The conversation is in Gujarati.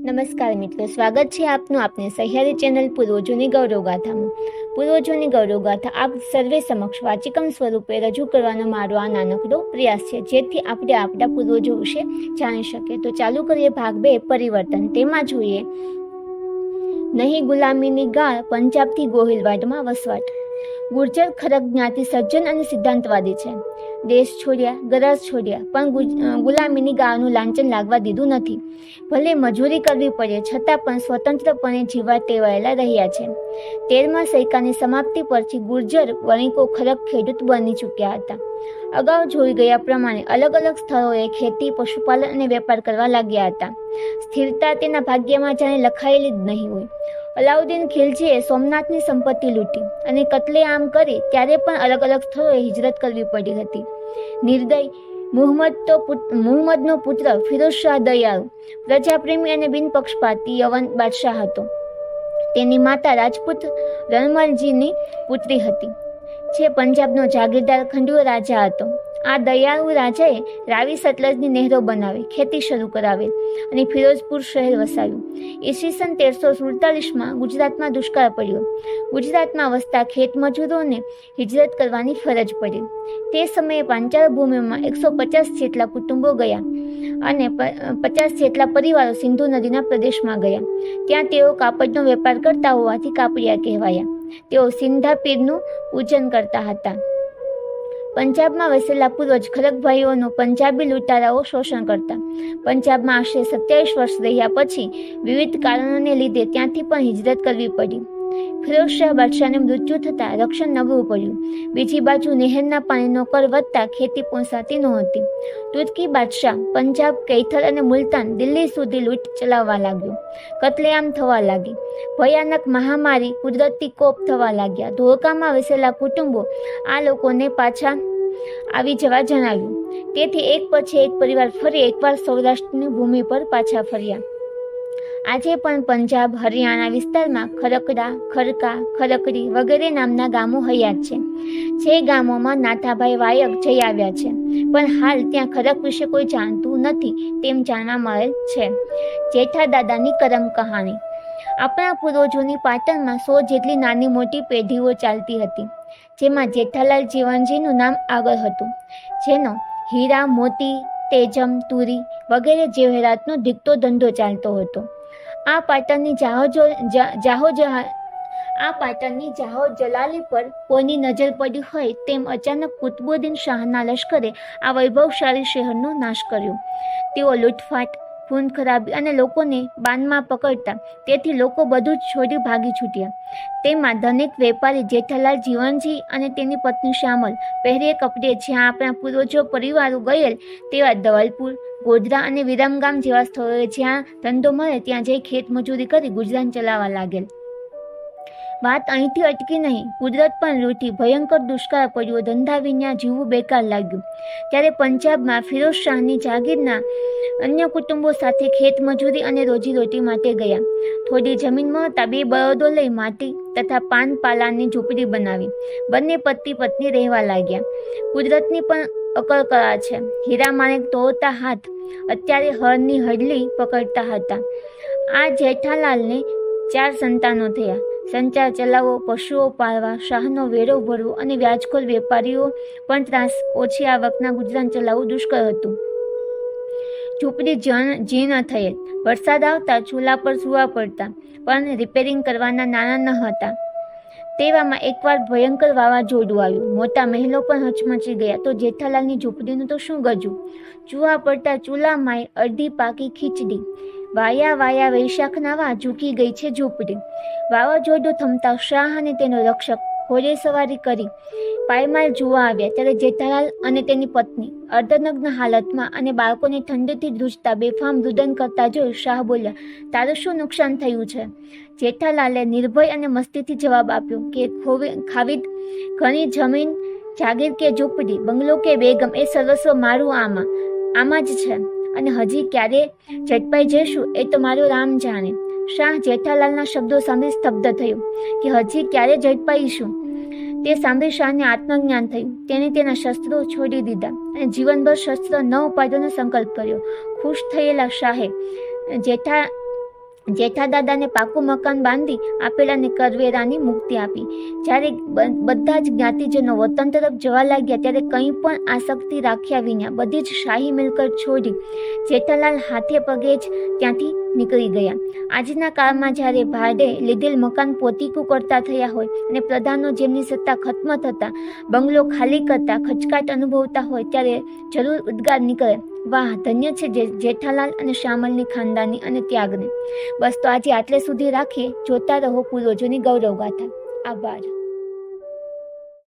નમસ્કાર મિત્રો, સ્વાગત છે આપનું આપની સહ્યારી ચેનલ પૂર્વજોની ગૌરવગાથામાં. પૂર્વજોની ગૌરવગાથા આપ સર્વે સમક્ષ વાચિકમ સ્વરૂપે રજૂ કરવાનો મારો આ નાનકડો પ્રયાસ છે, જેથી આપણે આપણા પૂર્વજો વિશે જાણી શકીએ. તો ચાલુ કરીએ ભાગ બે, પરિવર્તન. તેમાં જોઈએ, નહીં ગુલામીની ગાળ પંજાબથી ગોહિલવાડમાં વસવાટ. ગુર્જર ખરક જ્ઞાતિ સજ્જન અને સિદ્ધાંતવાદી છે. દેશ છોડ્યા ગરજ છોડ્યા, પણ ગુલામીની ગાળનું લાંચન લાગવા દીધું નથી. ભલે મજૂરી કરવી પડે, છતાં પણ સ્વતંત્રપણે જીવા ટેવાયેલા રહ્યા છે. તેરમા સૈકાની સમાપ્તિ પરથી ગુર્જર, વણિકો ખરક ખેડૂત બની ચૂક્યા હતા. અગાઉ જોઈ ગયા પ્રમાણે અલગ અલગ સ્થળોએ ખેતી, પશુપાલન અને વેપાર કરવા લાગ્યા હતા. સ્થિરતા તેના ભાગ્યમાં જાણે લખાયેલી જ નહીં હોય. અલાઉદ્દીન ખિલજીએ સોમનાથની સંપત્તિ લૂંટી અને કતલેઆમ કરી ત્યારે પણ અલગ અલગ સ્થળોએ હિજરત કરવી પડી હતી. નિર્દય મુહમ્મદ તો મુહમ્મદનો પુત્ર ફિરોઝ શાહ દયાળુ પ્રજાપ્રેમી અને બિનપક્ષપાતી યવન બાદશાહ હતો. તેની માતા રાજપૂત રણમલજીની પુત્રી હતી, જે પંજાબનો જાગીરદાર ખંડુઓ રાજા હતો. આ દયાળુ રાજાએ રાવી સતલજની નહેરો બનાવી, ખેતી શરૂ કરાવેલ અને ફિરોઝપુર શહેર વસાવ્યું. ઈસવીસન તેરસો સુડતાલીસમાં ગુજરાતમાં દુષ્કાળ પડ્યો. ગુજરાતમાં વસતા ખેતમજૂરોને હિજરત કરવાની ફરજ પડી. તે સમયે પાંચાળ ભૂમિમાં એકસો પચાસ જેટલા કુટુંબો ગયા અને પચાસ જેટલા પરિવારો સિંધુ નદીના પ્રદેશમાં ગયા. ત્યાં તેઓ કાપડનો વેપાર કરતા હોવાથી કાપડિયા કહેવાયા. તેઓ સિંધા પીરનું પૂજન કરતા હતા. પંજાબમાં વસેલા પૂર્વજ ખડકભાઈઓનું પંજાબી લૂંટારાઓ શોષણ કરતા. પંજાબમાં આશરે સત્યાવીસ વર્ષ રહ્યા પછી વિવિધ કારણોને લીધે ત્યાંથી પણ હિજરત કરવી પડી. ફિરોઝ શાહ બાદશાહને મૃત્યુ થતાં રક્ષણ નબળું પડ્યું. બીજી બાજુ નહેરના પાણીનો કર વધતા ખેતી પોસાતી નહોતી. તુર્કી બાદશાહ પંજાબ, કૈથલ અને મુલતાન દિલ્હી સુધી લૂંટ ચલાવવા લાગ્યો. કતલેઆમ થવા લાગી. ભયાનક મહામારી, કુદરતી કોપ થવા લાગ્યા. ધોળકામાં વસેલા કુટુંબો આ લોકોને પાછા આવી જવા જણાવ્યું. તેથી એક પછી એક પરિવાર ફરી એકવાર સૌરાષ્ટ્રની ભૂમિ પર પાછા ફર્યા. આજે પણ પંજાબ, હરિયાણા વિસ્તારમાં ખરકડા, ખરકા, ખરકડી વગેરે નામના ગામો હયાત છે. જે ગામોમાં નાથાભાઈ વાયક જઈ આવ્યા છે. પણ હાલ ત્યાં ખરક વિશે કોઈ જાણતું નથી તેમ જાણવા મળેલ છે. જેઠા દાદાની કરમ કહાણી. આપણા પૂર્વજોની પાટણમાં સો જેટલી નાની મોટી પેઢીઓ ચાલતી હતી, જેમાં જેઠાલાલ જીવનજીનું નામ આગળ હતું. જેનો હીરા, મોતી, તેજમ, તુરી વગેરે જેવરાતનો દીકતો ધંધો ચાલતો હતો. આ પાટણની જાહોજો જાહોજહા જાહો આ પાટણની જાહો જલાલી પર કોઈની નજર પડી હોય તેમ અચાનક કુતબુદ્દીન શાહના લશ્કરે આ વૈભવશાળી શહેરનો નાશ કર્યો. તેઓ લૂંટફાટ, ખૂન ખરાબી અને લોકોને બાનમાં પકડતા તેથી લોકો બધું જ છોડી ભાગી છૂટ્યા. તેમાં ધનિક વેપારી જેઠાલાલ જીવનજી અને તેની પત્ની શ્યામલ પહેરે કપડે જ્યાં આપણા પૂર્વજો પરિવારો ગયેલ તેવા ધવલપુર ગોધરા અને વિરમગામ જેવા સ્થળોએ જ્યાં ધંધો મળે ત્યાં જઈ ખેત મજૂરી કરી ગુજરાન ચલાવવા લાગેલ. વાત અહીંથી અટકી નહીં. કુદરત પણ રૂટી ભયંકર દુષ્કાળ પડ્યો. ધંધા વિના જીવવું બેકાર લાગ્યું. ત્યારે પંજાબમાં ફિરોઝ શાહની જાગીરના અન્ય કુટુંબો સાથે ખેત મજૂરી અને રોજીરોટી માટે ગયા. થોડી જમીન મળતા બે બળદો લઈ માટી તથા પાન પાલાની ઝૂંપડી બનાવી. બંને પતિ પત્ની રહેવા લાગ્યા. કુદરતની પણ અકળ કળા છે. હીરા માણેક તોડતા હાથ અત્યારે હળની હડલી પકડતા હતા. આ જેઠાલાલને ચાર સંતાનો થયા. સંચાર ચલાવવો પશુઓ પાળવા, શાહનો વેરો ભરવો અને વ્યાજખોર વેપારીઓ પણ ત્રાસ ઓછી આવકના ગુજરાન ચલાવવું દુષ્કર હતું. ઝૂંપડી જણ જીર્ણ થયેલ. વરસાદ આવતા ચૂલા પર સૂવા પડતા, પણ રિપેરિંગ કરવાના નાણાં ન હતા. તેવામાં એકવાર ભયંકર વાવાઝોડું આવ્યું. મોટા મહેલો પણ હચમચી ગયા. તો જેઠાલાલની ઝૂંપડીનું તો શું ગજું? ચૂવા પડતા ચૂલામાંય અડધી પાકી ખીચડી. વાયા વાયા વૈશાખના વા ઝૂકી ગઈ છે ઝૂંપડી. વાવાઝોડું થમતા શાહ અને તેનો રક્ષક ઘોડે સવારી કરી પાયમાલ જોવા આવ્યા. ત્યારે જેઠાલાલ અને તેની પત્ની અર્ધનગ્ન હાલતમાં અને બાળકોને ઠંડીથી ધ્રુજતા બેફામ રુદન કરતા જોઈ શાહ બોલ્યા, તારું શું નુકસાન થયું છે? જેઠાલાલે નિર્ભય અને મસ્તીથી જવાબ આપ્યો કે, ખોવે, ખાવિદ, ઘણી જમીન, જાગીર કે ઝૂંપડી, બંગલો કે બેગમ, એ સર્વસ્વ મારું આમાં આમાં જ છે. અને હજી ક્યારે ઝટપાઈ જઈશું એ તો મારું રામ જાણે. શાહ જેઠાલાલના શબ્દો સાંભળી સ્તબ્ધ થયું કે, હજી ક્યારે ઝડપાઈશું? તે સાંભળી શાહને આત્મજ્ઞાન થયું. તેણે તેના શસ્ત્રો છોડી દીધા અને જીવનભર શસ્ત્ર ન ઉપાડવાનો સંકલ્પ કર્યો. ખુશ થયેલા શાહે જેઠા જેઠા દાદાને પાકું મકાન બાંધી આપેલાને કરવેરાની મુક્તિ આપી. જ્યારે બધા જ જ્ઞાતિજનો વતન તરફ જવા લાગ્યા ત્યારે કંઈ પણ આસક્તિ રાખ્યા વિના બધી જ શાહી મિલકત છોડી જેઠાલાલ હાથે પગે જ ત્યાંથી નીકળી ગયા. આજના કાળમાં જ્યારે ભાડે લીધેલ મકાન પોતીકું કરતા થયા હોય અને પ્રધાનો જેમની સત્તા ખત્મ થતા બંગલો ખાલી કરતા ખચકાટ અનુભવતા હોય ત્યારે જરૂર ઉદ્ગાર નીકળે. વાહ, ધન્ય છે જે જેઠાલાલ અને શ્યામલની ખાનદાની અને ત્યાગને. બસ તો આજે આટલે સુધી રાખીએ. જોતા રહો પૂર્વજોની ગૌરવ ગાથા આભાર.